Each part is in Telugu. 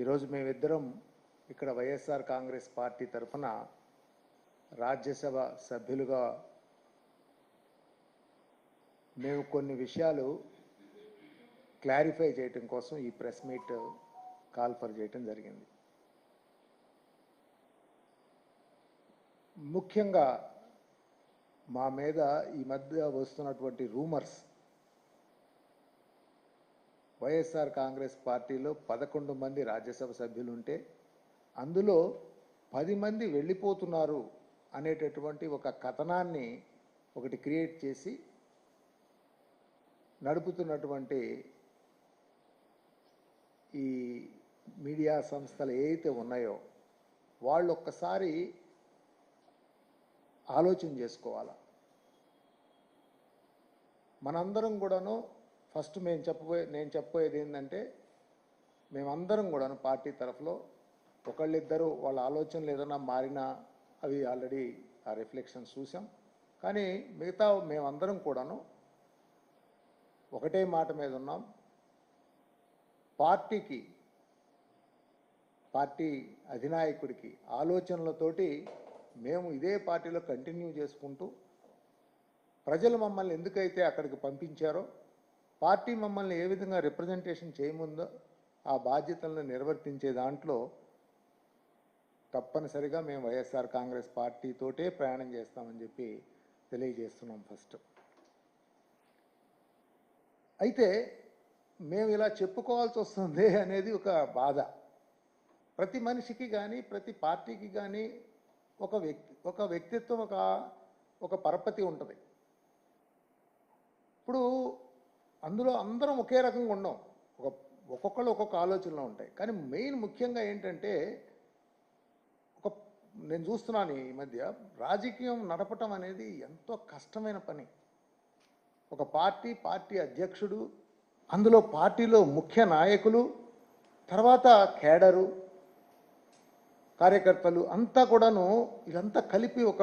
ఈరోజు మేమిద్దరం ఇక్కడ వైఎస్ఆర్ కాంగ్రెస్ పార్టీ తరఫున రాజ్యసభ సభ్యులుగా మేము కొన్ని విషయాలు క్లారిఫై చేయటం కోసం ఈ ప్రెస్ మీట్ కాల్ఫర్ చేయటం జరిగింది. ముఖ్యంగా మా మీద ఈ మధ్య వస్తున్నటువంటి రూమర్స్ వైఎస్ఆర్ కాంగ్రెస్ పార్టీలో పదకొండు మంది రాజ్యసభ సభ్యులు ఉంటే అందులో పది మంది వెళ్ళిపోతున్నారు అనేటటువంటి ఒక కథనాన్ని ఒకటి క్రియేట్ చేసి నడుపుతున్నటువంటి ఈ మీడియా సంస్థలు ఏవైతే ఉన్నాయో వాళ్ళు ఒక్కసారి ఆలోచన చేసుకోవాలా? మనందరం కూడాను ఫస్ట్ మేము చెప్పబోయే నేను చెప్పబోయేది ఏంటంటే మేమందరం కూడాను పార్టీ తరఫులో ఒకళ్ళిద్దరు వాళ్ళ ఆలోచనలు ఏదైనా మారినా అవి ఆల్రెడీ ఆ రిఫ్లెక్షన్స్ చూసాం. కానీ మిగతా మేమందరం కూడాను ఒకటే మాట మీద ఉన్నాం. పార్టీకి పార్టీ అధినాయకుడికి ఆలోచనలతోటి మేము ఇదే పార్టీలో కంటిన్యూ చేసుకుంటూ ప్రజలు మమ్మల్ని ఎందుకైతే అక్కడికి పంపించారో పార్టీ మమ్మల్ని ఏ విధంగా రిప్రజెంటేషన్ చేయముందో ఆ బాధ్యతలను నిర్వర్తించే దాంట్లో తప్పనిసరిగా మేము వైఎస్ఆర్ కాంగ్రెస్ పార్టీతోటే ప్రయాణం చేస్తామని చెప్పి తెలియజేస్తున్నాం ఫస్ట్. అయితే మేము ఇలా చెప్పుకోవాల్సి వస్తుంది అనేది ఒక బాధ. ప్రతి మనిషికి కానీ ప్రతి పార్టీకి కానీ ఒక వ్యక్తి ఒక వ్యక్తిత్వం ఒక ఒక పరపతి ఉంటుంది. ఇప్పుడు అందులో అందరం ఒకే రకంగా ఉండం ఒక ఒక్కొక్కళ్ళు ఒక్కొక్క ఆలోచనలో ఉంటాయి. కానీ మెయిన్ ముఖ్యంగా ఏంటంటే ఒక నేను చూస్తున్నాను ఈ మధ్య రాజకీయం నడపటం అనేది ఎంతో కష్టమైన పని. ఒక పార్టీ పార్టీ అధ్యక్షుడు అందులో పార్టీలో ముఖ్య నాయకులు తర్వాత కేడరు కార్యకర్తలు అంతా కూడాను ఇదంతా కలిపి ఒక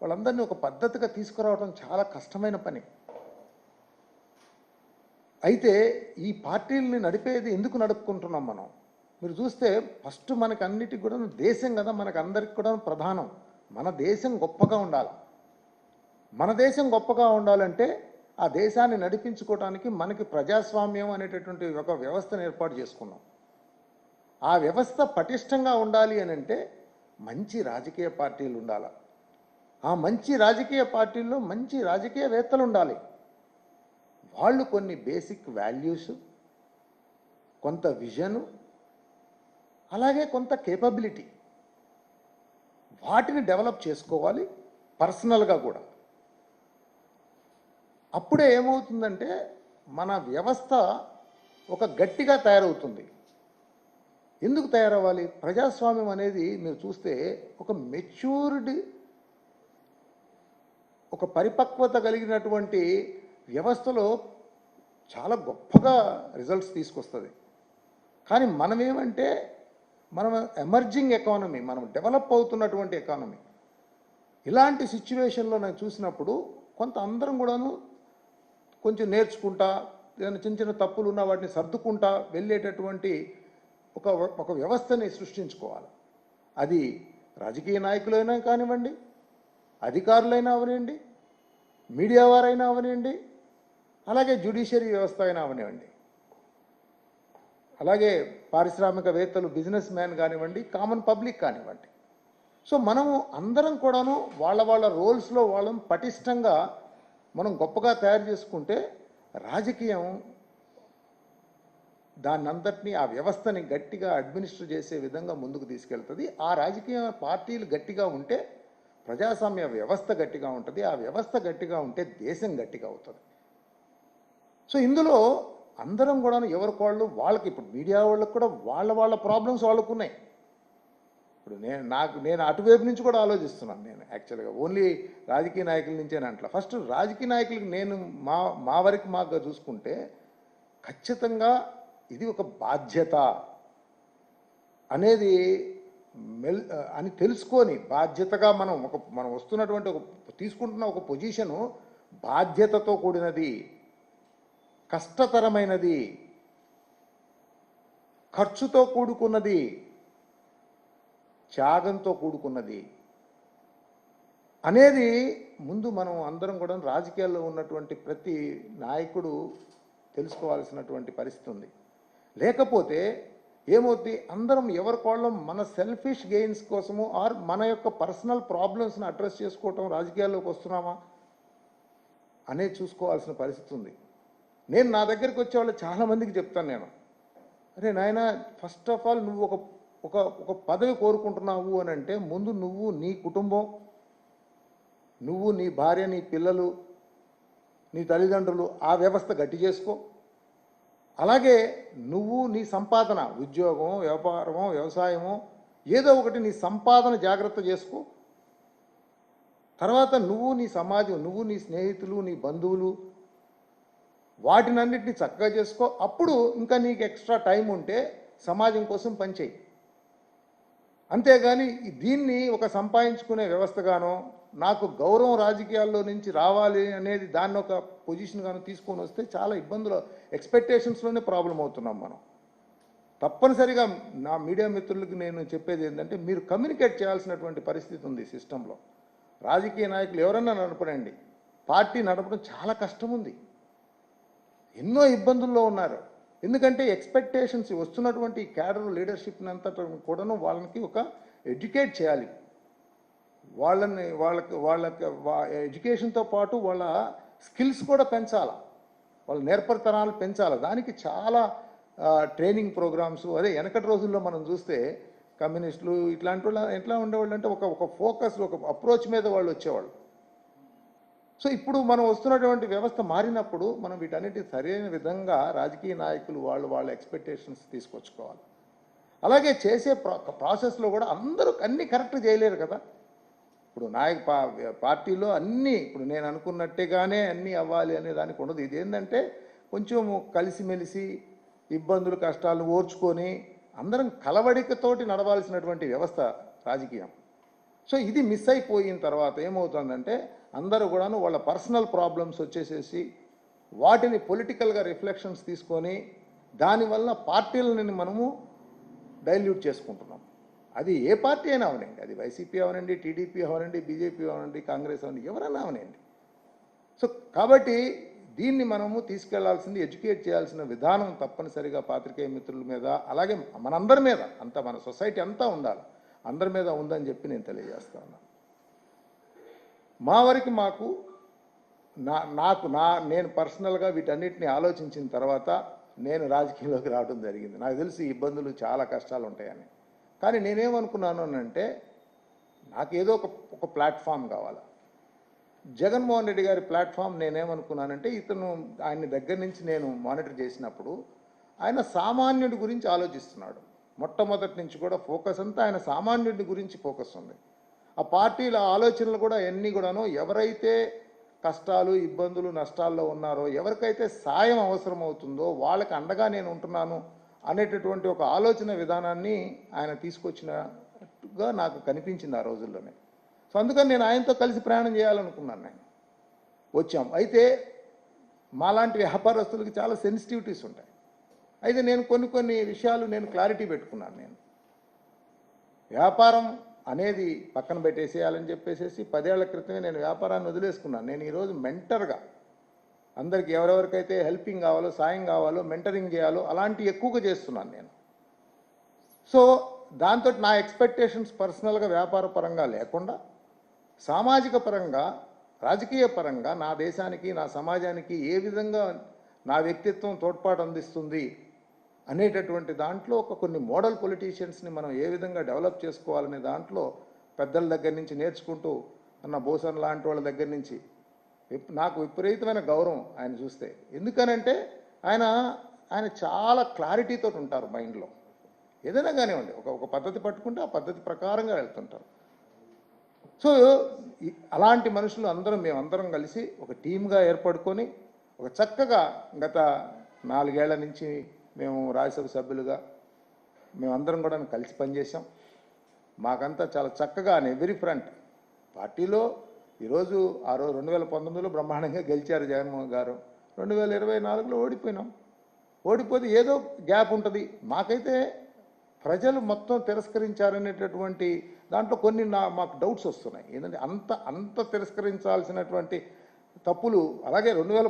వాళ్ళందరినీ ఒక పద్ధతిగా తీసుకురావడం చాలా కష్టమైన పని. అయితే ఈ పార్టీల్ని నడిపేది ఎందుకు నడుపుకుంటున్నాం మనం? మీరు చూస్తే ఫస్ట్ మనకు అన్నిటికి కూడా దేశం కదా మనకు అందరికి కూడా ప్రధానం. మన దేశం గొప్పగా ఉండాలి. మన దేశం గొప్పగా ఉండాలంటే ఆ దేశాన్ని నడిపించుకోవడానికి మనకి ప్రజాస్వామ్యం అనేటటువంటి ఒక వ్యవస్థను ఏర్పాటు చేసుకున్నాం. ఆ వ్యవస్థ పటిష్టంగా ఉండాలి అని అంటే మంచి రాజకీయ పార్టీలు ఉండాలి. ఆ మంచి రాజకీయ పార్టీల్లో మంచి రాజకీయవేత్తలు ఉండాలి. వాళ్ళు కొన్ని బేసిక్ వాల్యూస్ కొంత విజను అలాగే కొంత కేపబిలిటీ వాటిని డెవలప్ చేసుకోవాలి పర్సనల్గా కూడా. అప్పుడే ఏమవుతుందంటే మన వ్యవస్థ ఒక గట్టిగా తయారవుతుంది. ఎందుకు తయారవ్వాలి? ప్రజాస్వామ్యం అనేది మీరు చూస్తే ఒక మెచ్యూర్డ్ ఒక పరిపక్వత కలిగినటువంటి వ్యవస్థలో చాలా గొప్పగా రిజల్ట్స్ తీసుకొస్తుంది. కానీ మనం ఏమంటే మనం ఎమర్జింగ్ ఎకానమీ మనం డెవలప్ అవుతున్నటువంటి ఎకానమీ ఇలాంటి సిచ్యువేషన్లో నేను చూసినప్పుడు కొంత అందరం కూడాను కొంచెం నేర్చుకుంటా ఏదైనా చిన్న చిన్న తప్పులు ఉన్న వాటిని సర్దుకుంటా వెళ్ళేటటువంటి ఒక ఒక వ్యవస్థని సృష్టించుకోవాలి. అది రాజకీయ నాయకులైనా కానివ్వండి అధికారులైనా అవనివ్వండి మీడియా వారైనా అవనివ్వండి అలాగే జ్యుడిషియరీ వ్యవస్థ అయినా అవనివ్వండి. అలాగే పారిశ్రామికవేత్తలు బిజినెస్ మ్యాన్ కానివ్వండి కామన్ పబ్లిక్ కానివ్వండి. సో మనము అందరం కూడాను వాళ్ళ వాళ్ళ రోల్స్లో వాళ్ళని పటిష్టంగా మనం గొప్పగా తయారు చేసుకుంటే రాజకీయం దాన్నంతటినీ ఆ వ్యవస్థని గట్టిగా అడ్మినిస్టర్ చేసే విధంగా ముందుకు తీసుకెళ్తుంది. ఆ రాజకీయ పార్టీలు గట్టిగా ఉంటే ప్రజాస్వామ్య వ్యవస్థ గట్టిగా ఉంటుంది. ఆ వ్యవస్థ గట్టిగా ఉంటే దేశం గట్టిగా అవుతుంది. సో ఇందులో అందరం కూడా ఎవరికి వాళ్ళు వాళ్ళకి. ఇప్పుడు మీడియా వాళ్ళకి కూడా వాళ్ళ వాళ్ళ ప్రాబ్లమ్స్ వాళ్ళకు ఉన్నాయి ఇప్పుడు నేను నాకు నేను అటువైపు నుంచి కూడా ఆలోచిస్తున్నాను నేను యాక్చువల్గా ఓన్లీ రాజకీయ నాయకుల నుంచే అంటలా. ఫస్ట్ రాజకీయ నాయకులకి నేను మా మా వరకు మాకు చూసుకుంటే ఖచ్చితంగా ఇది ఒక బాధ్యత అనేది మెల్ అని తెలుసుకొని బాధ్యతగా మనం ఒక మనం వస్తున్నటువంటి ఒక తీసుకుంటున్న ఒక పొజిషను బాధ్యతతో కూడినది కష్టతరమైనది ఖర్చుతో కూడుకున్నది త్యాగంతో కూడుకున్నది అనేది ముందు మనం అందరం కూడా రాజకీయాల్లో ఉన్నటువంటి ప్రతి నాయకుడు తెలుసుకోవాల్సినటువంటి పరిస్థితి ఉంది. లేకపోతే ఏమవుద్ది? అందరం ఎవరి కోళ్ళం మన సెల్ఫిష్ గెయిన్స్ కోసము ఆర్ మన యొక్క పర్సనల్ ప్రాబ్లమ్స్ని అడ్రస్ చేసుకోవటం రాజకీయాల్లోకి వస్తున్నామా? అనేది చూసుకోవాల్సిన పరిస్థితి ఉంది. నేను నా దగ్గరికి వచ్చే వాళ్ళు చాలామందికి చెప్తాను నేను. అరే నాయన ఫస్ట్ ఆఫ్ ఆల్ నువ్వు ఒక ఒక ఒక పదవి కోరుకుంటున్నావు అని అంటే ముందు నువ్వు నీ కుటుంబం నువ్వు నీ భార్య నీ పిల్లలు నీ తల్లిదండ్రులు ఆ వ్యవస్థ గట్టి చేసుకో. అలాగే నువ్వు నీ సంపాదన ఉద్యోగం వ్యాపారము వ్యవసాయము ఏదో ఒకటి నీ సంపాదన జాగ్రత్త చేసుకో. తర్వాత నువ్వు నీ సమాజం నువ్వు నీ స్నేహితులు నీ బంధువులు వాటినన్నిటిని చక్కగా చేసుకో. అప్పుడు ఇంకా నీకు ఎక్స్ట్రా టైం ఉంటే సమాజం కోసం పనిచేయి అంతేగాని దీన్ని ఒక సంపాదించుకునే వ్యవస్థగానో నాకు గౌరవం రాజకీయాల్లో నుంచి రావాలి అనేది దాన్ని ఒక పొజిషన్ గాను తీసుకొని వస్తే చాలా ఇబ్బందులు ఎక్స్పెక్టేషన్స్లోనే ప్రాబ్లం అవుతున్నాం మనం. తప్పనిసరిగా నా మీడియా మిత్రులకు నేను చెప్పేది ఏంటంటే మీరు కమ్యూనికేట్ చేయాల్సినటువంటి పరిస్థితి ఉంది సిస్టంలో రాజకీయ నాయకులు ఎవరన్నా నడపడండి పార్టీ నడపడం చాలా కష్టం ఉంది. ఎన్నో ఇబ్బందుల్లో ఉన్నారు. ఎందుకంటే ఎక్స్పెక్టేషన్స్ వస్తున్నటువంటి క్యాడర్ లీడర్షిప్ని అంతా కూడాను వాళ్ళకి ఒక ఎడ్యుకేట్ చేయాలి. వాళ్ళని వాళ్ళకి వాళ్ళకి ఎడ్యుకేషన్తో పాటు వాళ్ళ స్కిల్స్ కూడా పెంచాలి. వాళ్ళ నేర్పరితనాలు పెంచాలి. దానికి చాలా ట్రైనింగ్ ప్రోగ్రామ్స్ అదే వెనకటి రోజుల్లో మనం చూస్తే కమ్యూనిస్టులు ఇట్లాంటి వాళ్ళు ఎట్లా ఉండేవాళ్ళు అంటే ఒక ఒక ఫోకస్ ఒక అప్రోచ్ మీద వాళ్ళు వచ్చేవాళ్ళు. సో ఇప్పుడు మనం వస్తున్నటువంటి వ్యవస్థ మారినప్పుడు మనం వీటన్నిటి సరైన విధంగా రాజకీయ నాయకులు వాళ్ళు వాళ్ళ ఎక్స్పెక్టేషన్స్ తీసుకొచ్చుకోవాలి. అలాగే చేసే ప్రాసెస్లో కూడా అందరూ అన్నీ కరెక్ట్ చేయలేరు కదా. ఇప్పుడు నాయక పా- పార్టీలో అన్నీ ఇప్పుడు నేను అనుకున్నట్టుగానే అన్నీ అవ్వాలి అనే దానికి ఉండదు. ఇది ఏంటంటే కొంచెం కలిసిమెలిసి ఇబ్బందులు కష్టాలు ఓర్చుకొని అందరం కలవడికతోటి నడవాల్సినటువంటి వ్యవస్థ రాజకీయం. సో ఇది మిస్ అయిపోయిన తర్వాత ఏమవుతుందంటే అందరూ కూడాను వాళ్ళ పర్సనల్ ప్రాబ్లమ్స్ వచ్చేసేసి వాటిని పొలిటికల్గా రిఫ్లెక్షన్స్ తీసుకొని దానివల్ల పార్టీలని మనము డైల్యూట్ చేసుకుంటున్నాం. అది ఏ పార్టీ అయినా అవనండి. అది వైసీపీ అవనండి టీడీపీ అవనండి బీజేపీ అవనండి కాంగ్రెస్ అవనండి ఎవరైనా అవనండి. సో కాబట్టి దీన్ని మనము తీసుకెళ్ళాల్సింది ఎడ్యుకేట్ చేయాల్సిన విధానం తప్పనిసరిగా పాత్రికేయ మిత్రుల మీద అలాగే మనందరి మీద అంతా మన సొసైటీ అంతా ఉండాలి. అందరి మీద ఉందని చెప్పి నేను తెలియజేస్తా ఉన్నాను మా వరకు మాకు నా నాకు నా నేను పర్సనల్గా వీటన్నిటిని ఆలోచించిన తర్వాత నేను రాజకీయంలోకి రావడం జరిగింది. నాకు తెలిసి ఇబ్బందులు చాలా కష్టాలు ఉంటాయని. కానీ నేనేమనుకున్నాను అని అంటే నాకేదో ఒక ఒక ప్లాట్ఫామ్ కావాలి. జగన్మోహన్ రెడ్డి గారి ప్లాట్ఫామ్ నేనేమనుకున్నానంటే ఇతను ఆయన దగ్గర నుంచి నేను మానిటర్ చేసినప్పుడు ఆయన సామాన్యుడి గురించి ఆలోచిస్తున్నాడు. మొట్టమొదటి నుంచి కూడా ఫోకస్ అంతా ఆయన సామాన్యుడి గురించి ఫోకస్ ఉంది. ఆ పార్టీల ఆలోచనలు కూడా ఎన్ని కూడాను ఎవరైతే కష్టాలు ఇబ్బందులు నష్టాల్లో ఉన్నారో ఎవరికైతే సాయం అవసరం అవుతుందో వాళ్ళకి అండగా నేను ఉంటున్నాను అనేటటువంటి ఒక ఆలోచన విధానాన్ని ఆయన తీసుకొచ్చినట్టుగా నాకు కనిపించింది ఆ రోజుల్లోనే. సో అందుకని నేను ఆయనతో కలిసి ప్రయాణం చేయాలనుకున్నాను నేను. వచ్చాం. అయితే మాలాంటి వ్యాపారస్తులకి చాలా సెన్సిటివిటీస్ ఉంటాయి. అయితే నేను కొన్ని కొన్ని విషయాలు నేను క్లారిటీ పెట్టుకున్నాను నేను. వ్యాపారం అనేది పక్కన పెట్టేసేయాలని చెప్పేసి పదేళ్ళ క్రితమే నేను వ్యాపారాన్ని వదిలేసుకున్నాను. నేను ఈరోజు మెంటర్గా అందరికి ఎవరెవరికైతే హెల్పింగ్ కావాలో సాయం కావాలో మెంటరింగ్ చేయాలో అలాంటి ఎక్కువగా చేస్తున్నాను నేను. సో దాంతో నా ఎక్స్పెక్టేషన్స్ పర్సనల్గా వ్యాపార పరంగా లేకుండా సామాజిక పరంగా రాజకీయ పరంగా నా దేశానికి నా సమాజానికి ఏ విధంగా నా వ్యక్తిత్వం తోడ్పాటు అందిస్తుంది అనేటటువంటి దాంట్లో ఒక కొన్ని మోడల్ పొలిటీషియన్స్ని మనం ఏ విధంగా డెవలప్ చేసుకోవాలనే దాంట్లో పెద్దల దగ్గర నుంచి నేర్చుకుంటూ అన్న భూషణ్ లాంటి వాళ్ళ దగ్గర నుంచి నాకు విపరీతమైన గౌరవం ఆయన చూస్తే. ఎందుకనంటే ఆయన ఆయన చాలా క్లారిటీతో ఉంటారు మైండ్లో. ఏదైనా కానివ్వండి ఒక ఒక పద్ధతి పట్టుకుంటే ఆ పద్ధతి ప్రకారంగా వెళ్తుంటారు. సో అలాంటి మనుషులు అందరం మేమందరం కలిసి ఒక టీమ్గా ఏర్పడుకొని ఒక చక్కగా గత నాలుగేళ్ళ నుంచి మేము రాజ్యసభ సభ్యులుగా మేమందరం కూడా కలిసి పనిచేసాం మాకంతా చాలా చక్కగా వెరీ ఫ్రంట్. పార్టీలో ఈరోజు ఆ రోజు రెండు వేల పంతొమ్మిదిలో బ్రహ్మాండంగా గెలిచారు జగన్మోహన్ గారు. రెండు వేల ఇరవై నాలుగులో ఓడిపోయినాం. ఓడిపోతే ఏదో గ్యాప్ ఉంటుంది. మాకైతే ప్రజలు మొత్తం తిరస్కరించారనేటటువంటి దాంట్లో కొన్ని నా మాకు డౌట్స్ వస్తున్నాయి. ఏంటంటే అంత అంత తిరస్కరించాల్సినటువంటి తప్పులు అలాగే రెండు వేల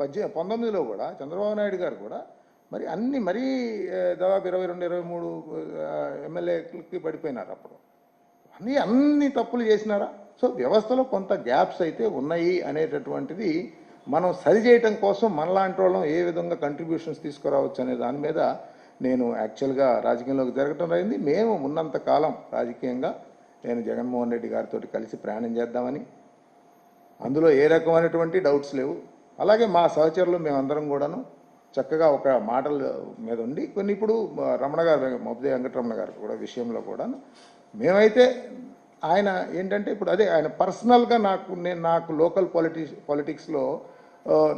పద్దె పంతొమ్మిదిలో కూడా చంద్రబాబు నాయుడు గారు కూడా మరి అన్ని మరీ దాదాపు ఇరవై రెండు ఇరవై మూడు ఎమ్మెల్యేలకి పడిపోయినారు అప్పుడు. అన్ని అన్ని తప్పులు చేసినారా? సో వ్యవస్థలో కొంత గ్యాప్స్ అయితే ఉన్నాయి అనేటటువంటిది మనం సరి చేయటం కోసం మనలాంటి వాళ్ళం ఏ విధంగా కంట్రిబ్యూషన్స్ తీసుకురావచ్చు అనే దాని మీద నేను యాక్చువల్గా రాజకీయంలోకి జరగటం అయింది మేము ఉన్నంత కాలం రాజకీయంగా నేను జగన్మోహన్ రెడ్డి గారితో కలిసి ప్రయాణం చేద్దామని. అందులో ఏ రకమైనటువంటి డౌట్స్ లేవు. అలాగే మా సహచరులు మేమందరం కూడాను చక్కగా ఒక మాటల మీద ఉండి కొన్ని ఇప్పుడు రమణ గారు మొబ్బదే వెంకటరమణ గారు కూడా విషయంలో కూడా మేమైతే ఆయన ఏంటంటే ఇప్పుడు అదే ఆయన పర్సనల్గా నాకు నేను నాకు లోకల్ పాలిటిక్స్ పాలిటిక్స్లో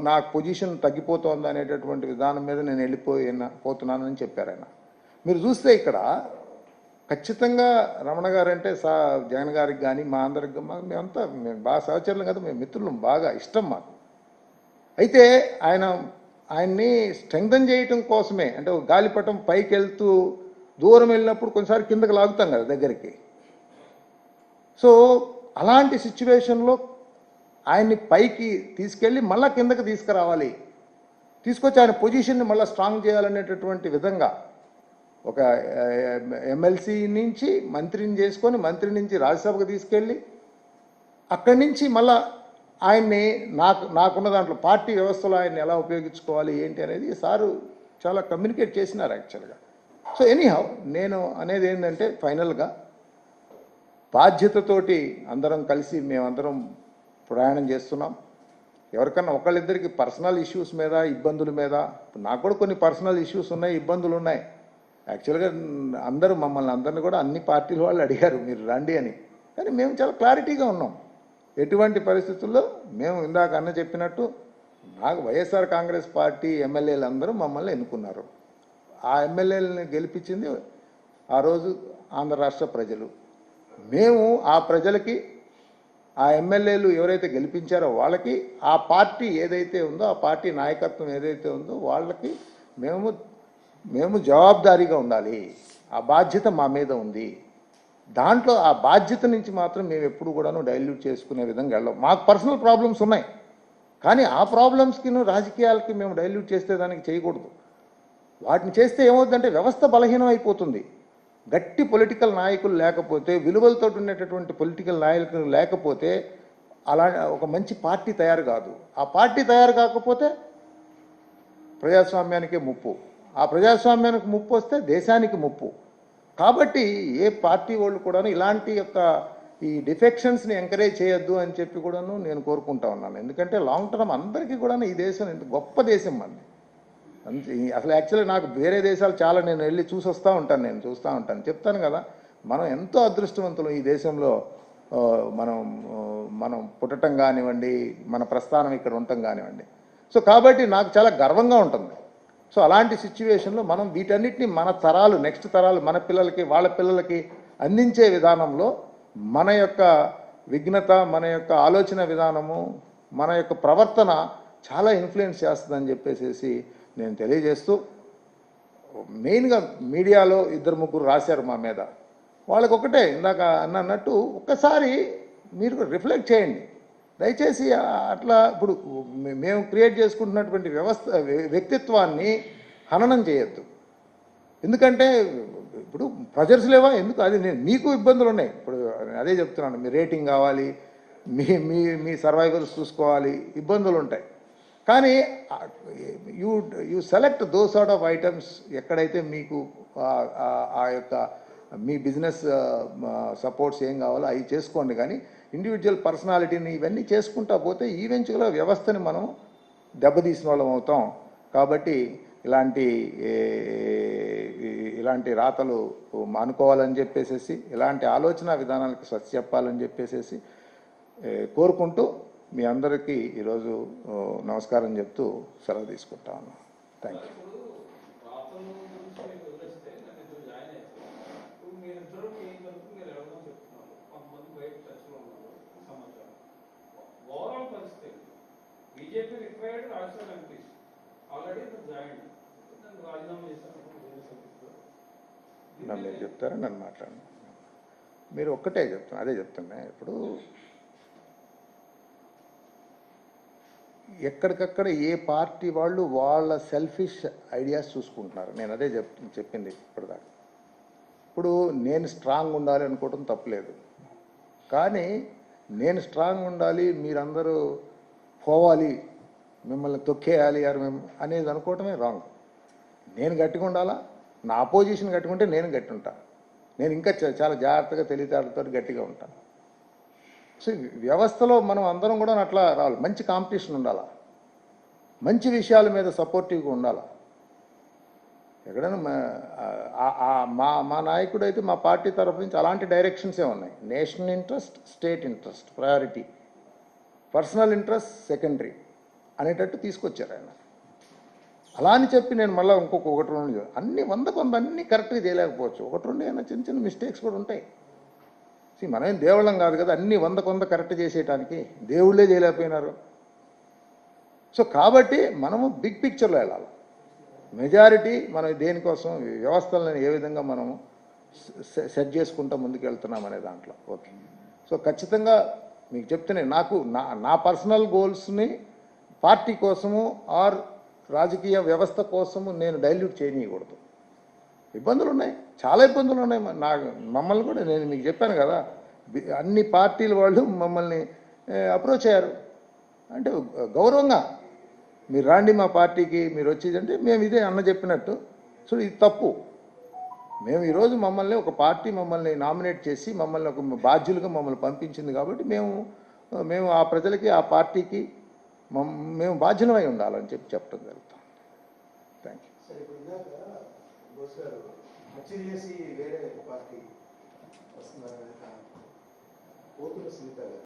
నాకు పొజిషన్ తగ్గిపోతోంది అనేటటువంటి విధానం మీద నేను వెళ్ళిపోయిన పోతున్నానని చెప్పారు ఆయన. మీరు చూస్తే ఇక్కడ ఖచ్చితంగా రమణ గారు అంటే సా జగన్ గారికి కానీ మా అందరికి మా మేమంతా మేము బాగా సహచరులం కదా మేము మిత్రులం బాగా ఇష్టం మాకు. అయితే ఆయన ఆయన్ని స్ట్రెంగ్థన్ చేయటం కోసమే. అంటే గాలిపటం పైకి వెళ్తూ దూరం వెళ్ళినప్పుడు కొన్నిసారి కిందకి లాగుతాం కదా దగ్గరికి. సో అలాంటి సిచ్యువేషన్లో ఆయన్ని పైకి తీసుకెళ్ళి మళ్ళా కిందకి తీసుకురావాలి. తీసుకొచ్చి ఆయన పొజిషన్ని మళ్ళీ స్ట్రాంగ్ చేయాలనేటటువంటి విధంగా ఒక ఎమ్మెల్సీ నుంచి మంత్రిని చేసుకొని మంత్రి నుంచి రాజ్యసభకు తీసుకెళ్ళి అక్కడి నుంచి మళ్ళీ ఆయన్ని నాకు నాకున్న దాంట్లో పార్టీ వ్యవస్థలో ఆయన్ని ఎలా ఉపయోగించుకోవాలి ఏంటి అనేది సారు చాలా కమ్యూనికేట్ చేసినారు యాక్చువల్గా. సో ఎనీహౌ నేను అనేది ఏంటంటే ఫైనల్గా బాధ్యతతోటి అందరం కలిసి మేమందరం ప్రయాణం చేస్తున్నాం. ఎవరికన్నా ఒకళ్ళిద్దరికి పర్సనల్ ఇష్యూస్ మీద ఇబ్బందుల మీద నాకు కూడా కొన్ని పర్సనల్ ఇష్యూస్ ఉన్నాయి ఇబ్బందులు ఉన్నాయి. యాక్చువల్గా అందరూ మమ్మల్ని అందరిని కూడా అన్ని పార్టీల వాళ్ళు అడిగారు మీరు రండి అని. కానీ మేము చాలా క్లారిటీగా ఉన్నాం. ఎటువంటి పరిస్థితుల్లో మేము ఇందాక అన్న చెప్పినట్టు నాకు వైఎస్ఆర్ కాంగ్రెస్ పార్టీ ఎమ్మెల్యేలు అందరూ మమ్మల్ని ఎన్నుకున్నారు. ఆ ఎమ్మెల్యేలని గెలిపించింది ఆ రోజు ఆంధ్ర రాష్ట్ర ప్రజలు. మేము ఆ ప్రజలకి ఆ ఎమ్మెల్యేలు ఎవరైతే గెలిపించారో వాళ్ళకి ఆ పార్టీ ఏదైతే ఉందో ఆ పార్టీ నాయకత్వం ఏదైతే ఉందో వాళ్ళకి మేము మేము జవాబుదారీగా ఉండాలి. ఆ బాధ్యత మా మీద ఉంది. దాంట్లో ఆ బాధ్యత నుంచి మాత్రం మేము ఎప్పుడు కూడాను డైల్యూట్ చేసుకునే విధంగా వెళ్ళాం మాకు పర్సనల్ ప్రాబ్లమ్స్ ఉన్నాయి. కానీ ఆ ప్రాబ్లమ్స్కి రాజకీయాలకి మేము డైల్యూట్ చేస్తే దానికి చేయకూడదు. వాటిని చేస్తే ఏమవుతుందంటే వ్యవస్థ బలహీనం అయిపోతుంది. గట్టి పొలిటికల్ నాయకులు లేకపోతే విలువలతో ఉండేటటువంటి పొలిటికల్ నాయకులు లేకపోతే అలా ఒక మంచి పార్టీ తయారు కాదు. ఆ పార్టీ తయారు కాకపోతే ప్రజాస్వామ్యానికే ముప్పు. ఆ ప్రజాస్వామ్యానికి ముప్పు వస్తే దేశానికి ముప్పు. కాబట్టి ఏ పార్టీ వాళ్ళు కూడాను ఇలాంటి యొక్క ఈ డిఫెక్షన్స్ని ఎంకరేజ్ చేయొద్దు అని చెప్పి కూడాను నేను కోరుకుంటా ఉన్నాను. ఎందుకంటే లాంగ్ టర్మ్ అందరికీ కూడా ఈ దేశం ఎంత గొప్ప దేశం మంది అసలు యాక్చువల్లీ నాకు వేరే దేశాలు చాలా నేను వెళ్ళి చూసి వస్తూ ఉంటాను నేను చూస్తూ ఉంటాను. చెప్తాను కదా మనం ఎంతో అదృష్టవంతులు ఈ దేశంలో మనం మనం పుట్టటం కానివ్వండి మన ప్రస్థానం ఇక్కడ ఉండటం కానివ్వండి. సో కాబట్టి నాకు చాలా గర్వంగా ఉంటుంది. సో అలాంటి సిచ్యువేషన్లో మనం వీటన్నిటిని మన తరాలు నెక్స్ట్ తరాలు మన పిల్లలకి వాళ్ళ పిల్లలకి అందించే విధానంలో మన యొక్క విఘ్నత మన యొక్క ఆలోచన విధానము మన యొక్క ప్రవర్తన చాలా ఇన్ఫ్లుయెన్స్ చేస్తుందని చెప్పేసి నేను తెలియజేస్తూ మెయిన్గా మీడియాలో ఇద్దరు ముగ్గురు రాశారు మా మీద. వాళ్ళకొకటే ఇందాక అన్నట్టు ఒక్కసారి మీరు రిఫ్లెక్ట్ చేయండి. దయచేసి అట్లా ఇప్పుడు మేము క్రియేట్ చేసుకుంటున్నటువంటి వ్యవస్థ వ్యక్తిత్వాన్ని హననం చేయొద్దు. ఎందుకంటే ఇప్పుడు ప్రెజర్స్ లేవా? ఎందుకు? అది నేను మీకు ఇబ్బందులు ఉన్నాయి. ఇప్పుడు అదే చెప్తున్నాను మీ రేటింగ్ కావాలి మీ మీ మీ సర్వైవల్స్ చూసుకోవాలి ఇబ్బందులు ఉంటాయి. కానీ you you select those sort of items ఎక్కడైతే మీకు ఆ యొక్క మీ బిజినెస్ సపోర్ట్స్ ఏం కావాలో అవి చేసుకోండి. కానీ ఇండివిజువల్ పర్సనాలిటీని ఇవన్నీ చేసుకుంటా పోతే ఈవెంచువల్గా వ్యవస్థని మనం దెబ్బతీసిన వాళ్ళం అవుతాం. కాబట్టి ఇలాంటి ఇలాంటి రాతలు మానుకోవాలని చెప్పేసేసి ఇలాంటి ఆలోచన విధానాలకు స్వచ్ఛ చెప్పాలని చెప్పేసేసి కోరుకుంటూ మీ అందరికీ ఈరోజు నమస్కారం చెప్తూ సెలవు తీసుకుంటా ఉన్నాను థ్యాంక్ యూ రాత్రుల గురించి మీకు వదిలేస్తే నేను ఇద్దరు జాయిన్ అయ్యాను ఇప్పుడు మీరిద్దరు మీ వరకు మీరు ఎవరో చెప్తున్నారు కొంతమంది బయట టచ్లో ఉన్నారు సమాచారం ఓవరాల్ పరిస్థితి బీజేపీ రిక్వైర్డ్ రాష్ట్ర ఎంపీస్ ఆల్రెడీ ఇద్దరు జాయిన్ నన్ను మీరు చెప్తారా నన్ను మాట్లాడండి మీరు ఒక్కటే చెప్తాను అదే చెప్తున్నా. ఇప్పుడు ఎక్కడికక్కడ ఏ పార్టీ వాళ్ళు వాళ్ళ సెల్ఫిష్ ఐడియాస్ చూసుకుంటున్నారు. నేను అదే చెప్ చెప్పింది ఇప్పటిదాకా. ఇప్పుడు నేను స్ట్రాంగ్ ఉండాలి అనుకోవటం తప్పులేదు. కానీ నేను స్ట్రాంగ్ ఉండాలి మీరందరూ పోవాలి మిమ్మల్ని తొక్కేయాలి అని మేము అనేది అనుకోవటమే రాంగ్ నేను గట్టిగా ఉండాలా? నా అపోజిషన్ కట్టుకుంటే ఉంటే నేను గట్టి ఉంటా నేను ఇంకా చాలా జాగ్రత్తగా తెలివితేటలతో గట్టిగా ఉంటాను సో వ్యవస్థలో మనం అందరం కూడా అట్లా రావాలి. మంచి కాంపిటీషన్ ఉండాలా? మంచి విషయాల మీద సపోర్టివ్గా ఉండాలా? ఎక్కడైనా మా- మా మా నాయకుడు అయితే మా పార్టీ తరఫు నుంచి అలాంటి డైరెక్షన్సే ఉన్నాయి. National interest state interest priority personal interest secondary అనేటట్టు తీసుకొచ్చారు ఆయన. అలా అని చెప్పి నేను మళ్ళీ ఇంకొక ఒకటి రెండు అన్ని వంద కొంత అన్ని కరెక్ట్గా చేయలేకపోవచ్చు. ఒకటి రెండు అయినా చిన్న చిన్న మిస్టేక్స్ కూడా ఉంటాయి. సీ మనమేం దేవుళ్ళం కాదు కదా అన్ని వంద కొంత కరెక్ట్ చేసేయటానికి దేవుళ్ళే చేయలేకపోయినారు. సో కాబట్టి మనము బిగ్ పిక్చర్లో వెళ్ళాలి. మెజారిటీ మనం దేనికోసం వ్యవస్థలను ఏ విధంగా మనము సెట్ చేసుకుంటా ముందుకు వెళ్తున్నాం అనే దాంట్లో. ఓకే. సో ఖచ్చితంగా మీకు చెప్తేనే నాకు నా నా పర్సనల్ గోల్స్ని పార్టీ కోసము ఆర్ రాజకీయ వ్యవస్థ కోసము నేను డైల్యూట్ చేయనీయకూడదు. ఇబ్బందులు ఉన్నాయి చాలా ఇబ్బందులు ఉన్నాయి నా నాకు మమ్మల్ని కూడా నేను మీకు చెప్పాను కదా. అన్ని పార్టీల వాళ్ళు మమ్మల్ని అప్రోచ్ అయ్యారు. అంటే గౌరవంగా. మీరు రాండి మా పార్టీకి మీరు వచ్చేది అంటే మేము ఇదే అన్న చెప్పినట్టు. సో ఇది తప్పు. మేము ఈరోజు మమ్మల్ని ఒక పార్టీ మమ్మల్ని నామినేట్ చేసి మమ్మల్ని ఒక బాధ్యులుగా మమ్మల్ని పంపించింది కాబట్టి మేము మేము ఆ ప్రజలకి ఆ పార్టీకి మేము బాధ్యమై ఉండాలని చెప్పి చెప్పడం జరుగుతుంది. Thank you